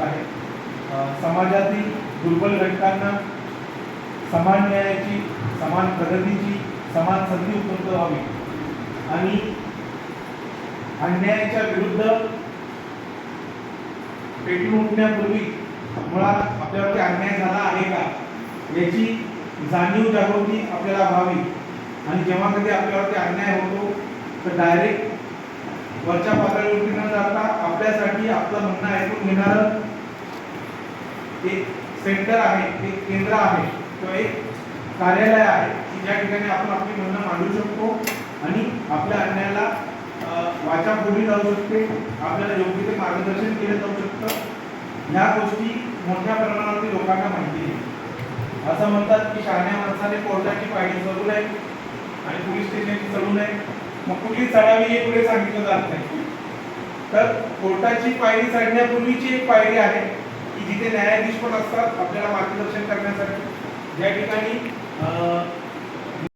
आवश्यकता आहे. समाजातील दुर्बल घटकांना समान न्यायाची समान प्रगतीची समान संधी उपलब्ध व्हावी. आणि अन्यायाच्या विरुद्ध पेटून उठण्यापूर्वी मुळात आपल्यावरती अन्याय झाला आहे का? याची जाणीव जागृती आपल्याला व्हावी. आणि जेव्हा कधी आपल्यावरती अन्याय होतो तर डायरेक्ट वरच्या पातळीवरती न जाता आपल्यासाठी आपलं म्हणणं ऐकून घेणारं एक सेंटर आहे एक केंद्र आहे किंवा एक कार्यालय आहे की ज्या ठिकाणी आपण आपली म्हणणं मांडू शकतो आणि आपल्या अन्यायाला वाचा फोडली जाऊ शकते आपल्याला योग्य ते मार्गदर्शन केलं जाऊ शकतं. ह्या गोष्टी मोठ्या प्रमाणावरती लोकांना माहिती आहे. असं म्हणतात की शहाण्या माणसाने कोर्टाची पायरी चढू नये आणि पोलीस स्टेशनची चढू नये. मग कुठली चढावी हे पुढे सांगितलं जात नाही. तर कोर्टाची पायरी चढण्यापूर्वीची एक पायरी आहे की जिथे न्यायाधीश पण असतात आपल्याला मार्गदर्शन करण्यासाठी. ज्या ठिकाणी अं,